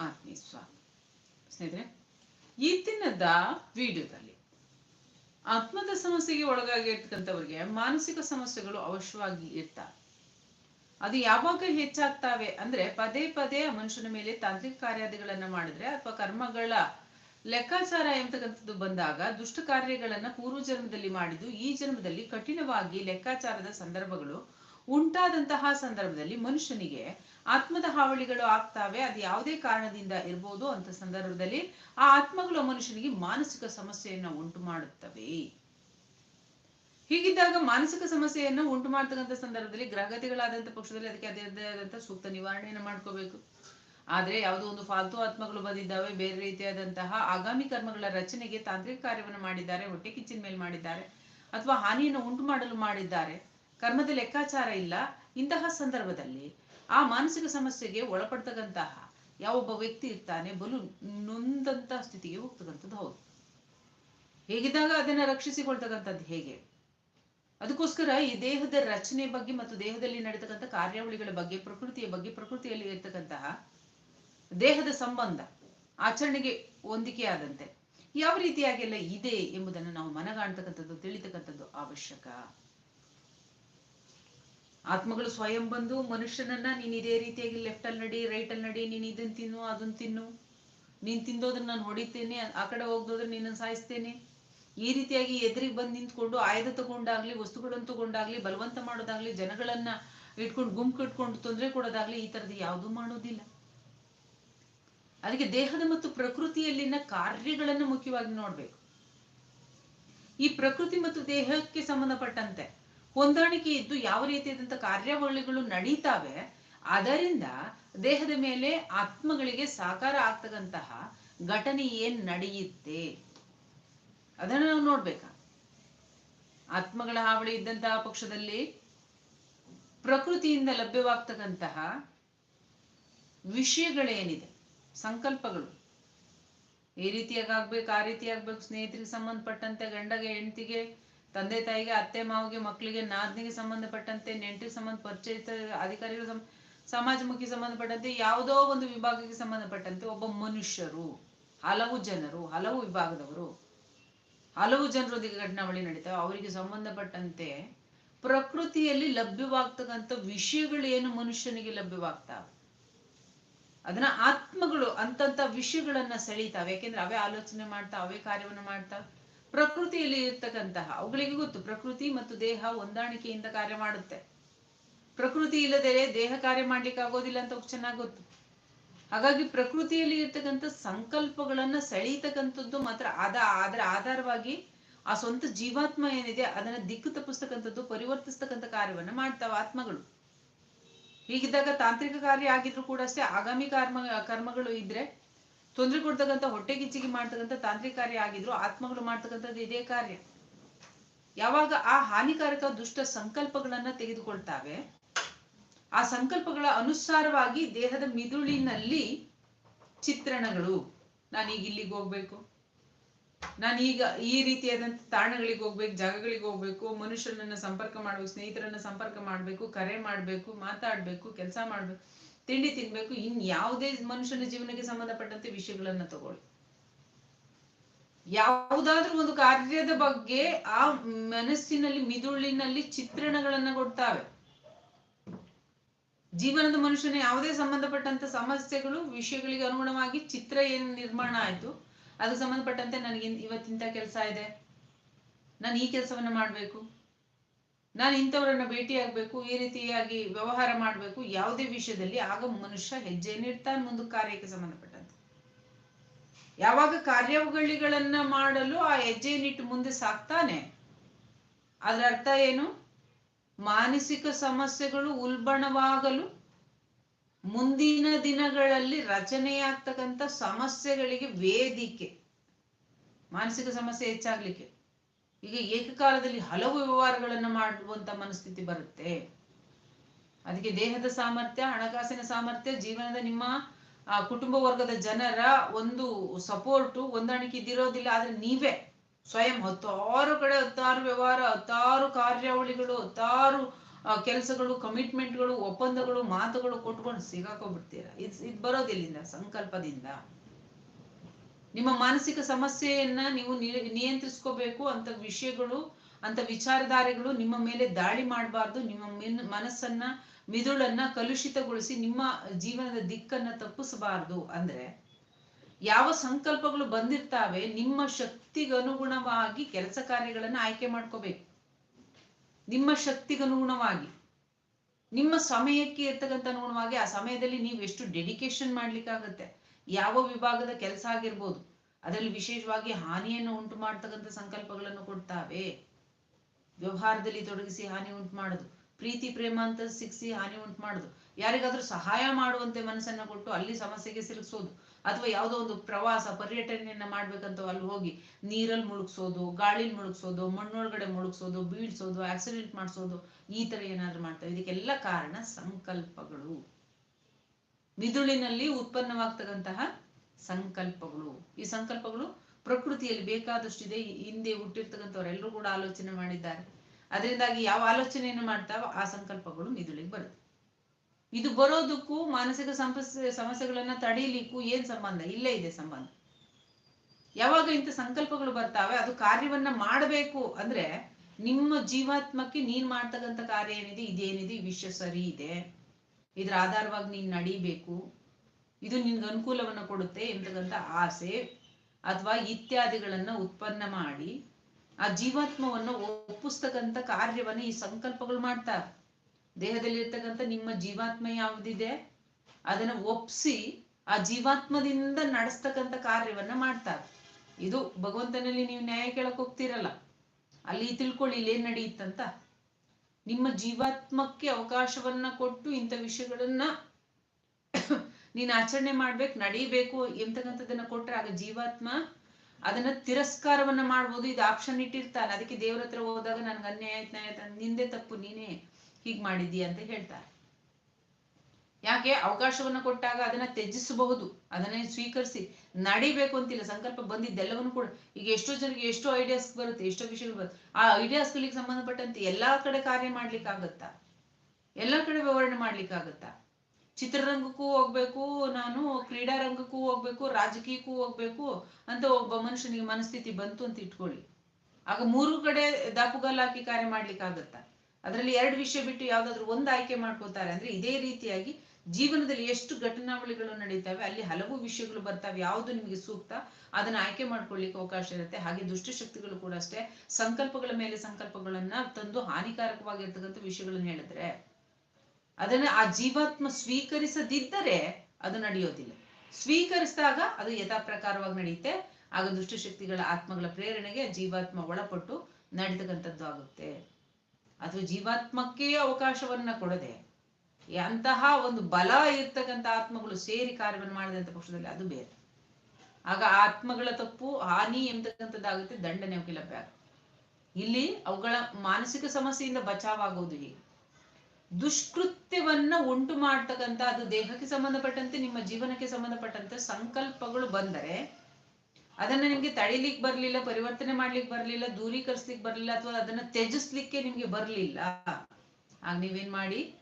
ಆತ್ಮೀಯ ಸ್ವಾಮಿ. ಸ್ನೇಹಿತರೆ ಈ ದಿನದ ವಿಡಿಯೋದಲ್ಲಿ ಆತ್ಮದ ಸಮಸ್ಯೆಗೆ ಒಳಗಾಗಿರ್ತಕ್ಕಂಥವ್ರಿಗೆ ಮಾನಸಿಕ ಸಮಸ್ಯೆಗಳು ಅವಶ್ಯವಾಗಿ ಇರ್ತಾರೆ ಅದು ಯಾವಾಗ ಹೆಚ್ಚಾಗ್ತಾವೆ ಅಂದ್ರೆ ಪದೇ ಪದೇ ಮನುಷ್ಯನ ಮೇಲೆ ತಾಂತ್ರಿಕ ಕಾರ್ಯಾದಿಗಳನ್ನ ಮಾಡಿದ್ರೆ ಅಥವಾ ಕರ್ಮಗಳ ಲೆಕ್ಕಾಚಾರ ಎಂಬತಕ್ಕಂಥದ್ದು ಬಂದಾಗ ದುಷ್ಟ ಕಾರ್ಯಗಳನ್ನ ಪೂರ್ವ ಜನ್ಮದಲ್ಲಿ ಮಾಡಿದ್ದು ಈ ಜನ್ಮದಲ್ಲಿ ಕಠಿಣವಾಗಿ ಲೆಕ್ಕಾಚಾರದ ಸಂದರ್ಭಗಳು ಉಂಟಾದಂತಹ ಸಂದರ್ಭದಲ್ಲಿ ಮನುಷ್ಯನಿಗೆ ಆತ್ಮದ ಹಾವಳಿಗಳು ಆಗ್ತಾವೆ, ಅದು ಯಾವುದೇ ಕಾರಣದಿಂದ ಇರ್ಬೋದು ಅಂತ ಸಂದರ್ಭದಲ್ಲಿ ಆ ಆತ್ಮಗಳು ಮನುಷ್ಯನಿಗೆ ಮಾನಸಿಕ ಸಮಸ್ಯೆಯನ್ನ ಉಂಟು ಮಾಡುತ್ತವೆ. ಹೀಗಿದ್ದಾಗ ಮಾನಸಿಕ ಸಮಸ್ಯೆಯನ್ನು ಉಂಟು ಮಾಡ್ತಕ್ಕಂಥ ಸಂದರ್ಭದಲ್ಲಿ ಗ್ರಹಗತಿಗಳಾದಂಥ ಪಕ್ಷದಲ್ಲಿ ಅದಕ್ಕೆ ಅದೇ ಆದಂಥ ಸೂಕ್ತ ನಿವಾರಣೆಯನ್ನು ಮಾಡ್ಕೋಬೇಕು. ಆದ್ರೆ ಯಾವುದೋ ಒಂದು ಫಾಲ್ತು ಆತ್ಮಗಳು ಬಂದಿದ್ದಾವೆ, ಬೇರೆ ರೀತಿಯಾದಂತಹ ಆಗಾಮಿ ಕರ್ಮಗಳ ರಚನೆಗೆ ತಾಂತ್ರಿಕ ಕಾರ್ಯವನ್ನು ಮಾಡಿದ್ದಾರೆ, ಹೊಟ್ಟೆ ಕಿಚ್ಚಿನ ಮೇಲೆ ಮಾಡಿದ್ದಾರೆ, ಅಥವಾ ಹಾನಿಯನ್ನು ಉಂಟು ಮಾಡಲು ಮಾಡಿದ್ದಾರೆ. ಕರ್ಮದ ಲೆಕ್ಕಾಚಾರ ಇಲ್ಲ. ಇಂತಹ ಸಂದರ್ಭದಲ್ಲಿ ಆ ಮಾನಸಿಕ ಸಮಸ್ಯೆಗೆ ಒಳಪಡ್ತಕ್ಕಂತಹ ಯಾವೊಬ್ಬ ವ್ಯಕ್ತಿ ಇರ್ತಾನೆ, ಬಲು ನೊಂದಂತಹ ಸ್ಥಿತಿಗೆ ಹೋಗ್ತಕ್ಕಂಥದ್ದು ಹೌದು. ಹೇಗಿದ್ದಾಗ ಅದನ್ನ ರಕ್ಷಿಸಿಕೊಳ್ತಕ್ಕಂಥದ್ದು ಹೇಗೆ? ಅದಕ್ಕೋಸ್ಕರ ಈ ದೇಹದ ರಚನೆ ಬಗ್ಗೆ ಮತ್ತು ದೇಹದಲ್ಲಿ ನಡೀತಕ್ಕಂಥ ಕಾರ್ಯಾವಳಿಗಳ ಬಗ್ಗೆ, ಪ್ರಕೃತಿಯ ಬಗ್ಗೆ, ಪ್ರಕೃತಿಯಲ್ಲಿ ಇರ್ತಕ್ಕಂತಹ ದೇಹದ ಸಂಬಂಧ, ಆಚರಣೆಗೆ ಹೊಂದಿಕೆಯಾದಂತೆ ಯಾವ ರೀತಿಯಾಗೆಲ್ಲ ಇದೆ ಎಂಬುದನ್ನು ನಾವು ಮನಗಾಣ್ತಕ್ಕಂಥದ್ದು, ತಿಳಿತಕ್ಕಂಥದ್ದು ಅವಶ್ಯಕ. ಆತ್ಮಗಳು ಸ್ವಯಂ ಬಂದು ಮನುಷ್ಯನನ್ನ ನೀನ್ ಇದೇ ರೀತಿಯಾಗಿ ಲೆಫ್ಟ್ ಅಲ್ಲಿ ನಡಿ ರೈಟ್ ಅಲ್ಲಿ ನಡಿ, ನೀನ್ ಇದನ್ ತಿನ್ನು, ಅದನ್ ತಿನ್ನು. ನೀನ್ ತಿಂದೋದ್ರೆ ನಾನು ಹೊಡಿತೇನೆ, ಆ ಕಡೆ ಹೋಗ್ದೋದ್ರೆ ನಿನ್ನ ಸಾಯಿಸ್ತೇನೆ. ಈ ರೀತಿಯಾಗಿ ಎದುರಿಗೆ ಬಂದು ನಿಂತ್ಕೊಂಡು ಆಯುಧ ತಗೊಂಡಾಗ್ಲಿ ವಸ್ತುಗಳನ್ನು ತಗೊಂಡಾಗ್ಲಿ, ಬಲವಂತ ಮಾಡೋದಾಗ್ಲಿ, ಜನಗಳನ್ನ ಇಟ್ಕೊಂಡು ಗುಂಪು ಇಟ್ಕೊಂಡು ತೊಂದರೆ ಕೊಡೋದಾಗ್ಲಿ ಈ ತರದ್ದು ಯಾವುದು ಮಾಡೋದಿಲ್ಲ. ಅದಕ್ಕೆ ದೇಹದ ಮತ್ತು ಪ್ರಕೃತಿಯಲ್ಲಿನ ಕಾರ್ಯಗಳನ್ನು ಮುಖ್ಯವಾಗಿ ನೋಡ್ಬೇಕು. ಈ ಪ್ರಕೃತಿ ಮತ್ತು ದೇಹಕ್ಕೆ ಸಂಬಂಧಪಟ್ಟಂತೆ ಹೊಂದಾಣಿಕೆ ಇದ್ದು ಯಾವ ರೀತಿಯಾದಂಥ ಕಾರ್ಯಾವಳಿಗಳು ನಡೀತಾವೆ, ಅದರಿಂದ ದೇಹದ ಮೇಲೆ ಆತ್ಮಗಳಿಗೆ ಸಾಕಾರ ಆಗ್ತಕ್ಕಂತಹ ಘಟನೆ ಏನ್ ನಡೆಯುತ್ತೆ? ಅದನ್ನ ನಾವು ನೋಡ್ಬೇಕ? ಆತ್ಮಗಳ ಹಾವಳಿ ಇದ್ದಂತಹ ಪಕ್ಷದಲ್ಲಿ ಪ್ರಕೃತಿಯಿಂದ ಲಭ್ಯವಾಗ್ತಕ್ಕಂತಹ ವಿಷಯಗಳೇನಿದೆ? ಸಂಕಲ್ಪಗಳು. ಈ ರೀತಿಯಾಗಿ ಆಗ್ಬೇಕು, ಆ ರೀತಿಯಾಗ್ಬೇಕು ಸ್ನೇಹಿತರಿಗೆ ಸಂಬಂಧಪಟ್ಟಂತೆ ಗಂಡಗೆ, ಹೆಂಡತಿಗೆ ತಂದೆ ತಾಯಿಗೆ, ಅತ್ತೆ ಮಾವಿಗೆ, ಮಕ್ಕಳಿಗೆ, ನಾದ್ನಿಗೆ ಸಂಬಂಧಪಟ್ಟಂತೆ ನೆಂಟಿಗೆ ಸಂಬಂಧ, ಪರಿಚಯಿತ ಅಧಿಕಾರಿಗಳ ಸಮಾಜಮುಖಿ ಸಂಬಂಧಪಟ್ಟಂತೆ ಯಾವುದೋ ಒಂದು ವಿಭಾಗಕ್ಕೆ ಸಂಬಂಧಪಟ್ಟಂತೆ ಒಬ್ಬ ಮನುಷ್ಯರು, ಹಲವು ಜನರು, ಹಲವು ವಿಭಾಗದವರು, ಹಲವು ಜನರೊಂದಿಗೆ ಘಟನಾವಳಿ ನಡೀತಾವೆ. ಅವರಿಗೆ ಸಂಬಂಧಪಟ್ಟಂತೆ ಪ್ರಕೃತಿಯಲ್ಲಿ ಲಭ್ಯವಾಗ್ತಕ್ಕಂಥ ಏನು ಮನುಷ್ಯನಿಗೆ ಲಭ್ಯವಾಗ್ತಾವೆ? ಅದನ್ನ ಆತ್ಮಗಳು ಅಂತಂತ ವಿಷಯಗಳನ್ನ ಸೆಳೀತಾವೆ. ಯಾಕೆಂದ್ರೆ ಅವೇ ಆಲೋಚನೆ ಮಾಡ್ತಾವೆ, ಅವೇ ಕಾರ್ಯವನ್ನು ಮಾಡ್ತಾವೆ. ಪ್ರಕೃತಿಯಲ್ಲಿ ಇರ್ತಕ್ಕಂತಹ, ಅವುಗಳಿಗೆ ಗೊತ್ತು. ಪ್ರಕೃತಿ ಮತ್ತು ದೇಹ ಹೊಂದಾಣಿಕೆಯಿಂದ ಕಾರ್ಯ ಮಾಡುತ್ತೆ. ಪ್ರಕೃತಿ ಇಲ್ಲದೆ ದೇಹ ಕಾರ್ಯ ಮಾಡ್ಲಿಕ್ಕೆ ಆಗೋದಿಲ್ಲ ಅಂತ ಚೆನ್ನಾಗಿ ಗೊತ್ತು. ಹಾಗಾಗಿ ಪ್ರಕೃತಿಯಲ್ಲಿ ಇರ್ತಕ್ಕಂಥ ಸಂಕಲ್ಪಗಳನ್ನ ಸೆಳೀತಕ್ಕಂಥದ್ದು ಮಾತ್ರ. ಅದ ಅದರ ಆಧಾರವಾಗಿ ಆ ಸ್ವಂತ ಜೀವಾತ್ಮ ಏನಿದೆ, ಅದನ್ನ ದಿಕ್ಕು ತಪ್ಪಿಸ್ತಕ್ಕಂಥದ್ದು, ಪರಿವರ್ತಿಸ್ತಕ್ಕಂಥ ಕಾರ್ಯವನ್ನ ಮಾಡ್ತಾವ ಆತ್ಮಗಳು. ಹೀಗಿದ್ದಾಗ ತಾಂತ್ರಿಕ ಕಾರ್ಯ ಆಗಿದ್ರು ಕೂಡ ಅಷ್ಟೇ. ಆಗಾಮಿ ಕರ್ಮ, ಕರ್ಮಗಳು ಇದ್ರೆ ತೊಂದರೆ ಕೊಡ್ತಕ್ಕಂಥ, ಹೊಟ್ಟೆ ಕಿಚ್ಚಿಗೆ ಮಾಡ್ತಕ್ಕಂಥ ತಾಂತ್ರಿಕ ಕಾರ್ಯ ಆಗಿದ್ರು, ಆತ್ಮಗಳು ಮಾಡ್ತಕ್ಕಂಥದ್ದು ಇದೇ ಕಾರ್ಯ. ಯಾವಾಗ ಆ ಹಾನಿಕಾರಕ ದುಷ್ಟ ಸಂಕಲ್ಪಗಳನ್ನ ತೆಗೆದುಕೊಳ್ತಾವೆ, ಆ ಸಂಕಲ್ಪಗಳ ಅನುಸಾರವಾಗಿ ದೇಹದ ಮಿದುಳಿನಲ್ಲಿ ಚಿತ್ರಣಗಳು. ನಾನೀಗ ಇಲ್ಲಿಗೆ ಹೋಗ್ಬೇಕು. ನಾನೀಗ ಈ ರೀತಿಯಾದಂಥ ತಾಣಗಳಿಗೆ ಹೋಗ್ಬೇಕು, ಜಾಗಗಳಿಗೆ ಹೋಗ್ಬೇಕು, ಮನುಷ್ಯರನ್ನ ಸಂಪರ್ಕ ಮಾಡ್ಬೇಕು, ಸ್ನೇಹಿತರನ್ನ ಸಂಪರ್ಕ ಮಾಡ್ಬೇಕು, ಕರೆ ಮಾಡ್ಬೇಕು, ಮಾತಾಡ್ಬೇಕು, ಕೆಲಸ ಮಾಡ್ಬೇಕು. ತಿಂಡಿ ತಿನ್ಬೇಕು, ಇನ್ ಯಾವುದೇ ಮನುಷ್ಯನ ಜೀವನಕ್ಕೆ ಸಂಬಂಧಪಟ್ಟಂತೆ ವಿಷಯಗಳನ್ನ ತಗೊಳ್ಳಿ. ಯಾವುದಾದ್ರೂ ಒಂದು ಕಾರ್ಯದ ಬಗ್ಗೆ ಆ ಮನಸ್ಸಿನಲ್ಲಿ, ಮಿದುಳಿನಲ್ಲಿ ಚಿತ್ರಣಗಳನ್ನ ಕೊಡ್ತಾವೆ. ಜೀವನದ ಮನುಷ್ಯನ ಯಾವುದೇ ಸಂಬಂಧಪಟ್ಟಂತ ಸಮಸ್ಯೆಗಳು ವಿಷಯಗಳಿಗೆ ಅನುಗುಣವಾಗಿ ಚಿತ್ರ ಏನ್ ನಿರ್ಮಾಣ ಆಯ್ತು ಅದಕ್ಕೆ ಸಂಬಂಧಪಟ್ಟಂತೆ ನನಗೆ ಇವತ್ತಿಂತ ಕೆಲಸ ಇದೆ. ನಾನು ಈ ಕೆಲಸವನ್ನ ಮಾಡ್ಬೇಕು. ನಾನು ಇಂಥವರನ್ನ ಭೇಟಿಯಾಗಬೇಕು ಈ ರೀತಿಯಾಗಿ ವ್ಯವಹಾರ ಮಾಡಬೇಕು, ಯಾವುದೇ ವಿಷಯದಲ್ಲಿ ಆಗ ಮನುಷ್ಯ ಹೆಜ್ಜೆ ಇಡ್ತಾನೆ ಮುಂದೆ ಕಾರ್ಯಕ್ಕೆ ಸಂಬಂಧಪಟ್ಟಂತೆ. ಯಾವಾಗ ಕಾರ್ಯಗಳಿಗಳನ್ನ ಮಾಡಲು ಆ ಹೆಜ್ಜೆಯನ್ನಿಟ್ಟು ಮುಂದೆ ಸಾಕ್ತಾನೆ? ಅದರ ಅರ್ಥ ಏನು? ಮಾನಸಿಕ ಸಮಸ್ಯೆಗಳು ಉಲ್ಬಣವಾಗಲು ಮುಂದಿನ ದಿನಗಳಲ್ಲಿ ರಚನೆಯಾಗ್ತಕ್ಕಂಥ ಸಮಸ್ಯೆಗಳಿಗೆ ವೇದಿಕೆ, ಮಾನಸಿಕ ಸಮಸ್ಯೆ ಹೆಚ್ಚಾಗ್ಲಿಕ್ಕೆ. ಈಗ ಏಕಕಾಲದಲ್ಲಿ ಹಲವು ವ್ಯವಹಾರಗಳನ್ನ ಮಾಡುವಂತ ಮನಸ್ಥಿತಿ ಬರುತ್ತೆ. ಅದಕ್ಕೆ ದೇಹದ ಸಾಮರ್ಥ್ಯ, ಹಣಕಾಸಿನ ಸಾಮರ್ಥ್ಯ, ಜೀವನದ ನಿಮ್ಮ ಕುಟುಂಬ ವರ್ಗದ ಜನರ ಒಂದು ಸಪೋರ್ಟು ಹೊಂದಾಣಿಕೆ ಇದ್ದಿರೋದಿಲ್ಲ. ಆದ್ರೆ ನೀವೇ ಸ್ವಯಂ ಹತ್ತಾರು ಕಡೆ ಹತ್ತಾರು ವ್ಯವಹಾರ, ಹತ್ತಾರು ಕಾರ್ಯಾವಳಿಗಳು, ಹತ್ತಾರು ಕೆಲಸಗಳು ಕಮಿಟ್ಮೆಂಟ್ಗಳು ಒಪ್ಪಂದಗಳು, ಮಾತುಗಳು ಕೊಟ್ಕೊಂಡು ಸಿಗಾಕೋಬಿಡ್ತೀರ ಇದು ಇದು ಬರೋದಿಲ್ಲಿಂದ, ಸಂಕಲ್ಪದಿಂದ. ನಿಮ್ಮ ಮಾನಸಿಕ ಸಮಸ್ಯೆಯನ್ನ ನೀವು ನಿಯಂತ್ರಿಸ್ಕೋಬೇಕು ಅಂತ ವಿಷಯಗಳು, ಅಂತ ವಿಚಾರಧಾರೆಗಳು ನಿಮ್ಮ ಮೇಲೆ ದಾಳಿ ಮಾಡಬಾರ್ದು. ನಿಮ್ಮ ಮಿನ್- ಮನಸ್ಸನ್ನ, ಮಿದುಳನ್ನ ಕಲುಷಿತಗೊಳಿಸಿ ನಿಮ್ಮ ಜೀವನದ ದಿಕ್ಕನ್ನ ತಪ್ಪಿಸಬಾರ್ದು ಅಂದ್ರೆ ಯಾವ ಸಂಕಲ್ಪಗಳು ಬಂದಿರ್ತಾವೆ ನಿಮ್ಮ ಶಕ್ತಿಗನುಗುಣವಾಗಿ ಕೆಲಸ ಕಾರ್ಯಗಳನ್ನ ಆಯ್ಕೆ ಮಾಡ್ಕೋಬೇಕು. ನಿಮ್ಮ ಶಕ್ತಿಗನುಗುಣವಾಗಿ ನಿಮ್ಮ ಸಮಯಕ್ಕೆ ಇರ್ತಕ್ಕಂಥ ಅನುಗುಣವಾಗಿ ಆ ಸಮಯದಲ್ಲಿ ನೀವು ಎಷ್ಟು ಡೆಡಿಕೇಶನ್ ಮಾಡ್ಲಿಕ್ಕಾಗತ್ತೆ. ಯಾವ ವಿಭಾಗದ ಕೆಲಸ ಆಗಿರ್ಬೋದು, ಅದರಲ್ಲಿ ವಿಶೇಷವಾಗಿ ಹಾನಿಯನ್ನು ಉಂಟು ಮಾಡ್ತಕ್ಕಂಥ ಸಂಕಲ್ಪಗಳನ್ನು ಕೊಡ್ತಾವೆ. ವ್ಯವಹಾರದಲ್ಲಿ ತೊಡಗಿಸಿ ಹಾನಿ ಉಂಟು ಮಾಡೋದು, ಪ್ರೀತಿ, ಪ್ರೇಮ ಅಂತ ಸಿಕ್ಸಿ ಹಾನಿ ಉಂಟು ಮಾಡೋದು. ಯಾರಿಗಾದ್ರೂ ಸಹಾಯ ಮಾಡುವಂತೆ ಮನಸ್ಸನ್ನ ಕೊಟ್ಟು ಅಲ್ಲಿ ಸಮಸ್ಯೆಗೆ ಸಿಲುಕಿಸೋದು, ಅಥವಾ ಯಾವುದೋ ಒಂದು ಪ್ರವಾಸ, ಪರ್ಯಟನೆಯನ್ನ ಮಾಡ್ಬೇಕಂತ ಅಲ್ಲಿ ಹೋಗಿ ನೀರಲ್ಲಿ ಮುಳುಗ್ಸೋದು, ಗಾಳಿಲಿ ಮುಳುಗ್ಸೋದು, ಮಣ್ಣೊಳಗಡೆ ಮುಳುಗ್ಸೋದು, ಬೀಳ್ಸೋದು ಆಕ್ಸಿಡೆಂಟ್ ಮಾಡಿಸೋದು, ಈ ತರ ಏನಾದ್ರು ಮಾಡ್ತಾರೆ ಇದಕ್ಕೆಲ್ಲ ಕಾರಣ ಸಂಕಲ್ಪಗಳು. ಮಿದುಳಿನಲ್ಲಿ ಉತ್ಪನ್ನವಾಗ್ತಕ್ಕಂತಹ ಸಂಕಲ್ಪಗಳು. ಈ ಸಂಕಲ್ಪಗಳು ಪ್ರಕೃತಿಯಲ್ಲಿ ಬೇಕಾದಷ್ಟಿದೆ. ಹಿಂದೆ ಹುಟ್ಟಿರ್ತಕ್ಕಂಥವ್ರೆಲ್ಲರೂ ಕೂಡ ಆಲೋಚನೆ ಮಾಡಿದ್ದಾರೆ. ಅದರಿಂದಾಗಿ ಯಾವ ಆಲೋಚನೆಯನ್ನು ಮಾಡ್ತಾವೋ ಆ ಸಂಕಲ್ಪಗಳು ಮಿದುಳಿಗೆ ಬರುತ್ತೆ. ಇದು ಬರೋದಕ್ಕೂ ಮಾನಸಿಕ ಸಮಸ್ಯೆ ಸಮಸ್ಯೆಗಳನ್ನ ತಡೀಲಿಕ್ಕೂ ಏನ್ ಸಂಬಂಧ? ಇಲ್ಲೇ ಇದೆ ಸಂಬಂಧ. ಯಾವಾಗ ಇಂಥ ಸಂಕಲ್ಪಗಳು ಬರ್ತಾವೆ, ಅದು ಕಾರ್ಯವನ್ನ ಮಾಡಬೇಕು ಅಂದ್ರೆ ನಿಮ್ಮ ಜೀವಾತ್ಮಕ್ಕೆ ನೀನ್ ಮಾಡ್ತಕ್ಕಂಥ ಕಾರ್ಯ ಏನಿದೆ, ಇದೇನಿದೆ ವಿಷಯ ಸರಿ ಇದೆ. ಇದ್ರ ಆಧಾರವಾಗಿ ನೀನು ನಡಿಬೇಕು. ಇದು ನಿನ್ಗೆ ಅನುಕೂಲವನ್ನ ಕೊಡುತ್ತೆ ಎಂತಕ್ಕಂಥ ಆಸೆ ಅಥವಾ ಇತ್ಯಾದಿಗಳನ್ನ ಉತ್ಪನ್ನ ಮಾಡಿ ಆ ಜೀವಾತ್ಮವನ್ನು ಒಪ್ಪಿಸ್ತಕ್ಕಂಥ ಕಾರ್ಯವನ್ನ ಈ ಸಂಕಲ್ಪಗಳು ಮಾಡ್ತಾರೆ ದೇಹದಲ್ಲಿ ಇರ್ತಕ್ಕಂಥ ನಿಮ್ಮ ಜೀವಾತ್ಮ ಯಾವುದಿದೆ? ಅದನ್ನ ಒಪ್ಸಿ ಆ ಜೀವಾತ್ಮದಿಂದ ನಡೆಸ್ತಕ್ಕಂಥ ಕಾರ್ಯವನ್ನ ಮಾಡ್ತಾರೆ ಇದು ಭಗವಂತನಲ್ಲಿ ನೀವು ನ್ಯಾಯ ಕೇಳಕ್ಕೆ ಹೋಗ್ತಿರಲ್ಲ. ಅಲ್ಲಿ ತಿಳ್ಕೊಳ್ಳಿ ಇಲ್ಲಿ ಏನ್ ನಡೆಯುತ್ತಂತ ನಿಮ್ಮ ಜೀವಾತ್ಮಕ್ಕೆ ಅವಕಾಶವನ್ನ ಕೊಟ್ಟು ಇಂಥ ವಿಷಯಗಳನ್ನ ನೀನ್ ಆಚರಣೆ ಮಾಡ್ಬೇಕು, ನಡೀಬೇಕು ಎಂತಕ್ಕಂಥದ್ದನ್ನ ಕೊಟ್ರೆ ಆಗ ಜೀವಾತ್ಮ ಅದನ್ನ ತಿರಸ್ಕಾರವನ್ನ ಮಾಡ್ಬೋದು. ಇದು ಆಪ್ಷನ್ ಇಟ್ಟಿರ್ತಾನೆ. ಅದಕ್ಕೆ ದೇವ್ರ ಹತ್ರ ಹೋದಾಗ ನನ್ಗೆ ಅನ್ಯಾಯ ಆಯ್ತು ನಿಂದೆ ತಪ್ಪು, ನೀನೇ ಹೀಗ್ ಮಾಡಿದೀಯ ಅಂತ ಹೇಳ್ತಾರೆ. ಯಾಕೆ ಅವಕಾಶವನ್ನ ಕೊಟ್ಟಾಗ ಅದನ್ನ ತ್ಯಜಿಸಬಹುದು, ಅದನ್ನ ಸ್ವೀಕರಿಸಿ ನಡಿಬೇಕು ಅಂತಿಲ್ಲ, ಸಂಕಲ್ಪ ಬಂದಿದ್ದೆಲ್ಲವನ್ನು ಕೂಡ. ಈಗ ಎಷ್ಟೋ ಜನರಿಗೆ ಎಷ್ಟೋ ಐಡಿಯಾಸ್ ಬರುತ್ತೆ, ಎಷ್ಟೋ ವಿಷಯಗಳು ಬರುತ್ತೆ. ಆ ಐಡಿಯಾಸ್ಗಳಿಗೆ ಸಂಬಂಧಪಟ್ಟಂತೆ ಎಲ್ಲಾ ಕಡೆ ಕಾರ್ಯ ಮಾಡ್ಲಿಕ್ಕೆ ಆಗತ್ತಾ ಎಲ್ಲಾ ಕಡೆ ವಿವರಣೆ ಮಾಡ್ಲಿಕ್ಕೆ ಆಗತ್ತಾ ಚಿತ್ರರಂಗಕ್ಕೂ ಹೋಗ್ಬೇಕು, ನಾನು ಕ್ರೀಡಾ ರಂಗಕ್ಕೂ ಹೋಗ್ಬೇಕು, ರಾಜಕೀಯಕ್ಕೂ ಹೋಗ್ಬೇಕು ಅಂತ ಒಬ್ಬ ಮನುಷ್ಯನಿಗೆ ಮನಸ್ಥಿತಿ ಬಂತು ಅಂತ ಇಟ್ಕೊಳ್ಳಿ. ಆಗ ಮೂರು ಕಡೆ ದಾಪುಗಾಲ ಹಾಕಿ ಕಾರ್ಯ ಮಾಡ್ಲಿಕ್ಕೆ ಆಗತ್ತಾ ಅದರಲ್ಲಿ ಎರಡು ವಿಷಯ ಬಿಟ್ಟು ಯಾವ್ದಾದ್ರು ಒಂದು ಆಯ್ಕೆ ಮಾಡ್ಕೋತಾರೆ ಅಂದ್ರೆ ಇದೇ ರೀತಿಯಾಗಿ ಜೀವನದಲ್ಲಿ ಎಷ್ಟು ಘಟನಾವಳಿಗಳು ನಡೀತವೆ, ಅಲ್ಲಿ ಹಲವು ವಿಷಯಗಳು ಬರ್ತವೆ, ಯಾವುದು ನಿಮಗೆ ಸೂಕ್ತ, ಅದನ್ನ ಆಯ್ಕೆ ಮಾಡ್ಕೊಳ್ಳಿಕ್ಕೆ ಅವಕಾಶ ಇರುತ್ತೆ. ಹಾಗೆ ದುಷ್ಟಶಕ್ತಿಗಳು ಕೂಡ ಅಷ್ಟೇ. ಸಂಕಲ್ಪಗಳ ಮೇಲೆ ಸಂಕಲ್ಪಗಳನ್ನ ತಂದು ಹಾನಿಕಾರಕವಾಗಿರ್ತಕ್ಕಂಥ ವಿಷಯಗಳನ್ನ ಹೇಳಿದ್ರೆ, ಅದನ್ನ ಆ ಜೀವಾತ್ಮ ಸ್ವೀಕರಿಸದಿದ್ದರೆ ಅದು ನಡೆಯೋದಿಲ್ಲ. ಸ್ವೀಕರಿಸಿದಾಗ ಅದು ಯಥಾ ಪ್ರಕಾರವಾಗಿ ನಡೆಯುತ್ತೆ. ಆಗ ದುಷ್ಟಶಕ್ತಿಗಳ ಆತ್ಮಗಳ ಪ್ರೇರಣೆಗೆ ಜೀವಾತ್ಮ ಒಳಪಟ್ಟು ನಡೀತಕ್ಕಂಥದ್ದು ಆಗುತ್ತೆ. ಅಥವಾ ಜೀವಾತ್ಮಕ್ಕೆ ಅವಕಾಶವನ್ನ ಕೊಡದೆ ಅಂತಹ ಒಂದು ಬಲ ಇರ್ತಕ್ಕಂಥ ಆತ್ಮಗಳು ಸೇರಿ ಕಾರ್ಯವನ್ನು ಮಾಡಿದಂತ ಪಕ್ಷದಲ್ಲಿ ಅದು ಬೇರೆ. ಆಗ ಆತ್ಮಗಳ ತಪ್ಪು, ಹಾನಿ ಎಂತಕ್ಕಂಥದ್ದಾಗುತ್ತೆ, ದಂಡನೆ ಅವಕ್ಕೆ ಲಭ್ಯ ಇಲ್ಲಿ ಅವುಗಳ ಮಾನಸಿಕ ಸಮಸ್ಯೆಯಿಂದ ಬಚಾವಾಗೋದು ಹೀಗೆ. ದುಷ್ಕೃತ್ಯವನ್ನ ಉಂಟು ಮಾಡ್ತಕ್ಕಂಥ ಅದು ದೇಹಕ್ಕೆ ಸಂಬಂಧಪಟ್ಟಂತೆ, ನಿಮ್ಮ ಜೀವನಕ್ಕೆ ಸಂಬಂಧಪಟ್ಟಂತೆ ಸಂಕಲ್ಪಗಳು ಬಂದರೆ, ಅದನ್ನ ನಿಮ್ಗೆ ತಡಿಲಿಕ್ಕೆ ಬರ್ಲಿಲ್ಲ, ಪರಿವರ್ತನೆ ಮಾಡ್ಲಿಕ್ಕೆ ಬರ್ಲಿಲ್ಲ, ದೂರೀಕರಿಸ್ಲಿಕ್ಕೆ ಬರ್ಲಿಲ್ಲ, ಅಥವಾ ಅದನ್ನ ತ್ಯಜಿಸ್ಲಿಕ್ಕೆ ನಿಮ್ಗೆ ಬರ್ಲಿಲ್ಲ, ಆಗ ನೀವೇನ್ ಮಾಡಿ?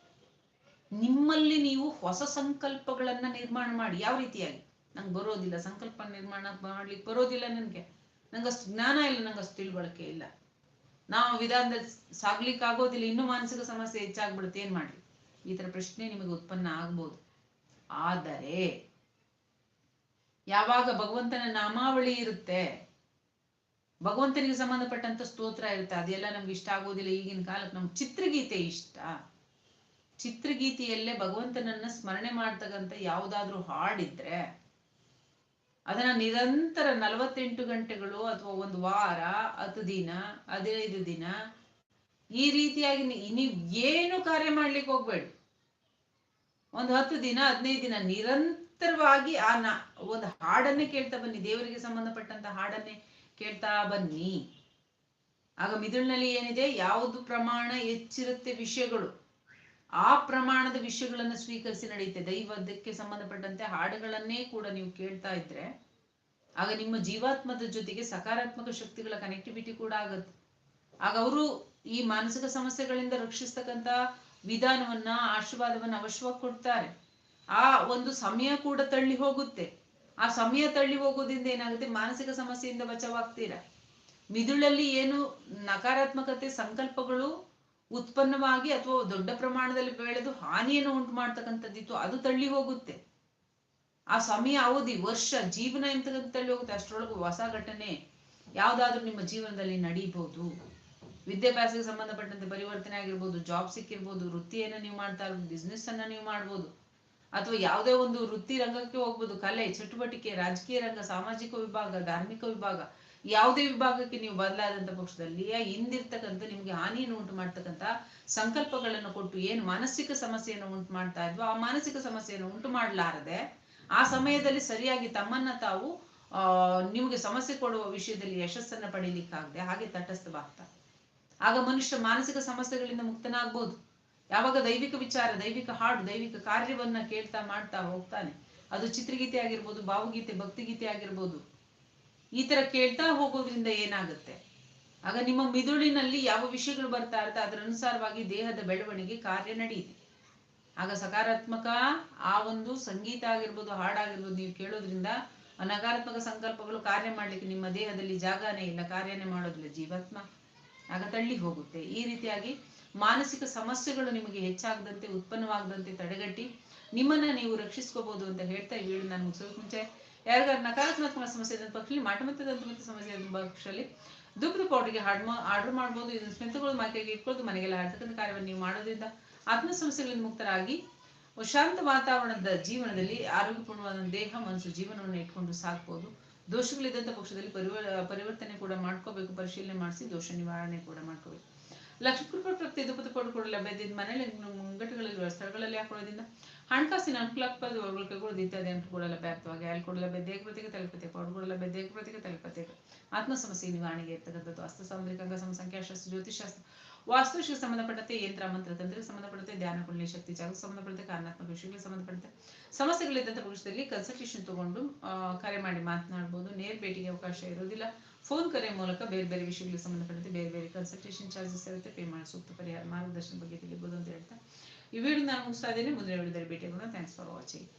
ನಿಮ್ಮಲ್ಲಿ ನೀವು ಹೊಸ ಸಂಕಲ್ಪಗಳನ್ನ ನಿರ್ಮಾಣ ಮಾಡಿ. ಯಾವ ರೀತಿಯಾಗಿ? ನಂಗೆ ಬರೋದಿಲ್ಲ. ಸಂಕಲ್ಪ ನಿರ್ಮಾಣ ಮಾಡ್ಲಿಕ್ಕೆ ಬರೋದಿಲ್ಲ ನನಗೆ. ನಂಗಷ್ಟು ಜ್ಞಾನ ಇಲ್ಲ ನಂಗಷ್ಟು ತಿಳುವಳಿಕೆ ಇಲ್ಲ. ನಾವು ವಿಧಾನದಲ್ಲಿ ಸಾಗ್ಲಿಕ್ಕೆ ಆಗೋದಿಲ್ಲ. ಇನ್ನೂ ಮಾನಸಿಕ ಸಮಸ್ಯೆ ಹೆಚ್ಚಾಗ್ಬಿಡುತ್ತೆ. ಏನ್ ಮಾಡ್ಲಿ? ಈ ತರ ಪ್ರಶ್ನೆ ನಿಮಗೆ ಉತ್ಪನ್ನ ಆಗ್ಬೋದು. ಆದರೆ, ಯಾವಾಗ ಭಗವಂತನ ನಾಮಾವಳಿ ಇರುತ್ತೆ, ಭಗವಂತನಿಗೆ ಸಂಬಂಧಪಟ್ಟಂತ ಸ್ತೋತ್ರ ಇರುತ್ತೆ. ಅದೆಲ್ಲ ನಮ್ಗೆ ಇಷ್ಟ ಆಗೋದಿಲ್ಲ ಈಗಿನ ಕಾಲಕ್ಕೆ. ನಮ್ಗೆ ಚಿತ್ರಗೀತೆ ಇಷ್ಟ. ಚಿತ್ರಗೀತೆಯಲ್ಲೇ ಭಗವಂತನನ್ನ ಸ್ಮರಣೆ ಮಾಡ್ತಕ್ಕಂಥ ಯಾವುದಾದ್ರೂ ಹಾಡಿದ್ರೆ ಅದನ್ನ ನಿರಂತರ ನಲವತ್ತೆಂಟು ಗಂಟೆಗಳು ಅಥವಾ ಒಂದು ವಾರ, ಹತ್ತು ದಿನ, ಹದಿನೈದು ದಿನ ಈ ರೀತಿಯಾಗಿ ನೀವ್ ಏನು ಕಾರ್ಯ ಮಾಡ್ಲಿಕ್ಕೆ ಹೋಗ್ಬೇಡಿ. ಒಂದು ಹತ್ತು ದಿನ, ಹದಿನೈದು ದಿನ ನಿರಂತರವಾಗಿ ಆ ನ, ಒಂದು ಹಾಡನ್ನೇ ಕೇಳ್ತಾ ಬನ್ನಿ. ದೇವರಿಗೆ ಸಂಬಂಧಪಟ್ಟಂತ ಹಾಡನ್ನೇ ಕೇಳ್ತಾ ಬನ್ನಿ. ಆಗ ಮಿದುಳಿನಲ್ಲಿ ಏನಿದೆ? ಯಾವುದು ಪ್ರಮಾಣ ಹೆಚ್ಚಿರುತ್ತೆ ವಿಷಯಗಳು. ಆ ಪ್ರಮಾಣದ ವಿಷಯಗಳನ್ನ ಸ್ವೀಕರಿಸಿ ನಡೆಯುತ್ತೆ. ದೈವದಕ್ಕೆ ಸಂಬಂಧಪಟ್ಟಂತೆ ಹಾಡುಗಳನ್ನೇ ಕೂಡ ನೀವು ಕೇಳ್ತಾ ಇದ್ರೆ, ಆಗ ನಿಮ್ಮ ಜೀವಾತ್ಮದ ಜೊತೆಗೆ ಸಕಾರಾತ್ಮಕ ಶಕ್ತಿಗಳ ಕನೆಕ್ಟಿವಿಟಿ ಕೂಡ ಆಗುತ್ತೆ. ಆಗ ಅವರು ಈ ಮಾನಸಿಕ ಸಮಸ್ಯೆಗಳಿಂದ ರಕ್ಷಿಸ್ತಕ್ಕಂತ ವಿಧಾನವನ್ನ, ಆಶೀರ್ವಾದವನ್ನ ಅವಶ್ಯವಾಗಿ ಕೊಡ್ತಾರೆ. ಆ ಒಂದು ಸಮಯ ಕೂಡ ತಳ್ಳಿ ಹೋಗುತ್ತೆ. ಆ ಸಮಯ ತಳ್ಳಿ ಹೋಗೋದ್ರಿಂದ ಏನಾಗುತ್ತೆ? ಮಾನಸಿಕ ಸಮಸ್ಯೆಯಿಂದ ಬಚಾವಾಗ್ತೀರಾ? ಮಿದುಳಲ್ಲಿ ಏನು ನಕಾರಾತ್ಮಕತೆ, ಸಂಕಲ್ಪಗಳು ಉತ್ಪನ್ನವಾಗಿ ಅಥವಾ ದೊಡ್ಡ ಪ್ರಮಾಣದಲ್ಲಿ ಬೆಳೆದು ಹಾನಿಯನ್ನು ಉಂಟು ಮಾಡ್ತಕ್ಕಂಥದ್ದಿತ್ತು ಅದು ತಳ್ಳಿ ಹೋಗುತ್ತೆ. ಆ ಸಮಯ, ಅವಧಿ, ವರ್ಷ, ಜೀವನ ಎಂತಕ್ಕಂಥ ತಳ್ಳಿ ಹೋಗುತ್ತೆ. ಅಷ್ಟರೊಳಗೆ ಹೊಸ ಘಟನೆ ಯಾವ್ದಾದ್ರೂ ನಿಮ್ಮ ಜೀವನದಲ್ಲಿ ನಡೀಬಹುದು ವಿದ್ಯಾಭ್ಯಾಸಕ್ಕೆ ಸಂಬಂಧಪಟ್ಟಂತೆ ಪರಿವರ್ತನೆ ಆಗಿರ್ಬೋದು ಜಾಬ್ ಸಿಕ್ಕಿರ್ಬೋದು, ವೃತ್ತಿಯನ್ನ ನೀವು ಮಾಡ್ತಾ ಇರ್ಬೋದು ಬಿಸ್ನೆಸ್ ಅನ್ನ ನೀವು ಮಾಡ್ಬೋದು, ಅಥವಾ ಯಾವುದೇ ಒಂದು ವೃತ್ತಿ ರಂಗಕ್ಕೆ ಹೋಗ್ಬೋದು, ಕಲೆ, ಚಟುವಟಿಕೆ, ರಾಜಕೀಯ ರಂಗ, ಸಾಮಾಜಿಕ ವಿಭಾಗ, ಧಾರ್ಮಿಕ ವಿಭಾಗ ಯಾವುದೇ ವಿಭಾಗಕ್ಕೆ ನೀವು ಬದಲಾದಂತ ಪಕ್ಷದಲ್ಲಿ ಹಿಂದಿರ್ತಕ್ಕಂಥ ನಿಮ್ಗೆ ಹಾನಿಯನ್ನು ಉಂಟು ಮಾಡ್ತಕ್ಕಂಥ ಸಂಕಲ್ಪಗಳನ್ನು ಕೊಟ್ಟು ಏನು ಮಾನಸಿಕ ಸಮಸ್ಯೆಯನ್ನು ಉಂಟು ಮಾಡ್ತಾ ಇದ್ವೋ, ಆ ಮಾನಸಿಕ ಸಮಸ್ಯೆಯನ್ನು ಉಂಟು ಮಾಡಲಾರದೆ, ಆ ಸಮಯದಲ್ಲಿ ಸರಿಯಾಗಿ ತಮ್ಮನ್ನ ತಾವು ನಿಮಗೆ ಸಮಸ್ಯೆ ಕೊಡುವ ವಿಷಯದಲ್ಲಿ ಯಶಸ್ಸನ್ನ ಪಡೀಲಿಕ್ಕಾಗದೆ ಹಾಗೆ ತಟಸ್ಥವಾಗ್ತಾ. ಆಗ ಮನುಷ್ಯ ಮಾನಸಿಕ ಸಮಸ್ಯೆಗಳಿಂದ ಮುಕ್ತನಾಗ್ಬೋದು. ಯಾವಾಗ ದೈವಿಕ ವಿಚಾರ, ದೈವಿಕ ಹಾಡು, ದೈವಿಕ ಕಾರ್ಯವನ್ನ ಕೇಳ್ತಾ ಮಾಡ್ತಾ ಹೋಗ್ತಾನೆ. ಅದು ಚಿತ್ರಗೀತೆ ಆಗಿರ್ಬೋದು, ಭಾವಗೀತೆ, ಭಕ್ತಿಗೀತೆ ಆಗಿರ್ಬೋದು. ಈ ತರ ಕೇಳ್ತಾ ಹೋಗೋದ್ರಿಂದ ಏನಾಗುತ್ತೆ? ಆಗ ನಿಮ್ಮ ಮಿದುಳಿನಲ್ಲಿ ಯಾವ ವಿಷಯಗಳು ಬರ್ತಾ ಇರುತ್ತೆ, ಅದರ ಅನುಸಾರವಾಗಿ ದೇಹದ ಬೆಳವಣಿಗೆ ಕಾರ್ಯ ನಡೆಯುತ್ತೆ ಆಗ ಸಕಾರಾತ್ಮಕ ಆ ಒಂದು ಸಂಗೀತ ಆಗಿರ್ಬೋದು, ಹಾಡಾಗಿರ್ಬೋದು ನೀವು ಕೇಳೋದ್ರಿಂದ ನಕಾರಾತ್ಮಕ ಸಂಕಲ್ಪಗಳು ಕಾರ್ಯ ಮಾಡ್ಲಿಕ್ಕೆ ನಿಮ್ಮ ದೇಹದಲ್ಲಿ ಜಾಗನೇ ಇಲ್ಲ, ಕಾರ್ಯನೇ ಮಾಡೋದಿಲ್ಲ, ಜೀವಾತ್ಮ ಆಗ ತಳ್ಳಿ ಹೋಗುತ್ತೆ. ಈ ರೀತಿಯಾಗಿ ಮಾನಸಿಕ ಸಮಸ್ಯೆಗಳು ನಿಮಗೆ ಹೆಚ್ಚಾಗದಂತೆ, ಉತ್ಪನ್ನವಾಗದಂತೆ ತಡೆಗಟ್ಟಿ ನಿಮ್ಮನ್ನ ನೀವು ರಕ್ಷಿಸ್ಕೋಬಹುದು ಅಂತ ಹೇಳ್ತಾ ಈ ನಾನು ಮುಗಿಸೋಕೆ ಮುಂಚೆ. ಯಾರಿಗಾರು ನಕಾರಾತ್ಮಕ ಸಮಸ್ಯೆ ಇದ್ದ ಪಕ್ಷದಲ್ಲಿ ಮಾಟಮತ್ತ ದಂತಮತ್ತ ಸಮಸ್ಯೆ ಇದ್ದ ಪಕ್ಷದಲ್ಲಿ ದುಪ್ಪದ ಪೌಡರ್ಗೆ ಹಾಡ್ ಆರ್ಡರ್ ಮಾಡ್ಬೋದು, ಇದನ್ನು ಸ್ಮಿತಗಳು ಮಾತಿಗೆ ಇಟ್ಕೊಳ್ಳೋದು ಮನೆಗೆಲ್ಲ ಆಡ್ತಕ್ಕಂಥ ಕಾರ್ಯವನ್ನು ನೀವು ಮಾಡೋದ್ರಿಂದ ಆತ್ಮ ಸಮಸ್ಯೆಗಳಿಂದ ಮುಕ್ತರಾಗಿ ಶಾಂತ ವಾತಾವರಣದ ಜೀವನದಲ್ಲಿ ಆರೋಗ್ಯಪೂರ್ಣವಾದ ದೇಹ, ಮನಸ್ಸು, ಜೀವನವನ್ನು ಇಟ್ಕೊಂಡು ಸಾಕ್ಬೋದು. ದೋಷಗಳಿದ್ದಂಥ ಪಕ್ಷದಲ್ಲಿ ಪರಿವ ಪರಿವರ್ತನೆ ಕೂಡ ಮಾಡ್ಕೋಬೇಕು, ಪರಿಶೀಲನೆ ಮಾಡಿಸಿ ದೋಷ ನಿವಾರಣೆ ಕೂಡ ಮಾಡ್ಕೋಬೇಕು. ಲಕ್ಷ್ಮೀ ಪ್ರತಿ ದುಪ್ಪದ ಪೌಡರ್ ಕೂಡ ಲಭ್ಯದಿಂದ ಮನೆಯಲ್ಲಿ ಮುಂಗಟ್ಟುಗಳಲ್ಲಿ ಸ್ಥಳಗಳಲ್ಲಿ ಹಾಕೊಳ್ಳೋದ್ರಿಂದ ಹಣಕಾಸಿನ ಅನುಕೂಲಕಗಳು ಕೈಗೊಳ್ಳೋದು ಇತ್ಯಾದಿ ಅಂತ ಕೂಡ ಅಲ್ಲಿ ಕೊಡಲ್ಲ ಲಭ್ಯ ದೇಹಪ್ರತಿಕ ತಲೆಪತಿ ಪೌಡರ್ ಕೂಡ ಲಭ್ಯ ದೇಹಪ್ರತಿಕ ತಲೆಪತಿಕ ಆತ್ಮ ಸಮಸ್ಯೆ ನಿವಾರಣೆಗೆ ಇರ್ತಕ್ಕಂಥದ್ದು ಅಸ್ತ ಸಾಮುದ್ರಿಕ ಅಂಗ ಸಂಖ್ಯಾಶಾಸ್ತ್ರ ಜ್ಯೋತಿಷಾಸ್ತ್ರ ವಾಸ್ತುಶಿಗೆ ಸಂಬಂಧಪಟ್ಟಂತೆ ಯಂತ್ರ, ಮಂತ್ರ ತಂತ್ರಕ್ಕೆ ಸಂಬಂಧಪಟ್ಟಂತೆ ಧ್ಯಾನ ಕುಂಡಲಿ ಶಕ್ತಿ ಜಾಗಕ್ಕೆ ಸಂಬಂಧಪಟ್ಟಂತೆ ಕಾರಣಾತ್ಮಕ ವಿಷಯಗಳಿಗೆ ಸಂಬಂಧಪಟ್ಟಂತೆ. ಸಮಸ್ಯೆಗಳಿದ್ದಂಥ ಪಕ್ಷದಲ್ಲಿ ಕನ್ಸಲ್ಟೇಷನ್ ತಗೊಂಡು ಕರೆ ಮಾಡಿ ಮಾತನಾಡ್ಬೋದು. ನೇರ ಭೇಟಿಗೆ ಅವಕಾಶ ಇರೋದಿಲ್ಲ ಫೋನ್ ಕರೆ ಮೂಲಕ ಬೇರೆ ಬೇರೆ ವಿಷಯಗಳಿಗೆ ಸಂಬಂಧಪಟ್ಟಂತೆ ಬೇರೆ ಬೇರೆ ಕನ್ಸಲ್ಟೇಷನ್ ಚಾರ್ಜಸ್ ಇರುತ್ತೆ ಪೇ ಮಾಡಿ ಸೂಕ್ತ ಪರಿಹಾರ ಮಾರ್ಗದರ್ಶನ ಬಗ್ಗೆ ತಿಳಿಯಬಹುದು ಅಂತ ಹೇಳ್ತಾ. ಈ ವಿಡಿಯೋ ನಾನು ಮುಗಿಸ್ತಾ ಇದ್ದೇನೆ. ಮುಂದಿನ ವಿಡಿಯೋದಲ್ಲಿ ಭೇಟಿಯಾಗೋಣ. Thanks for watching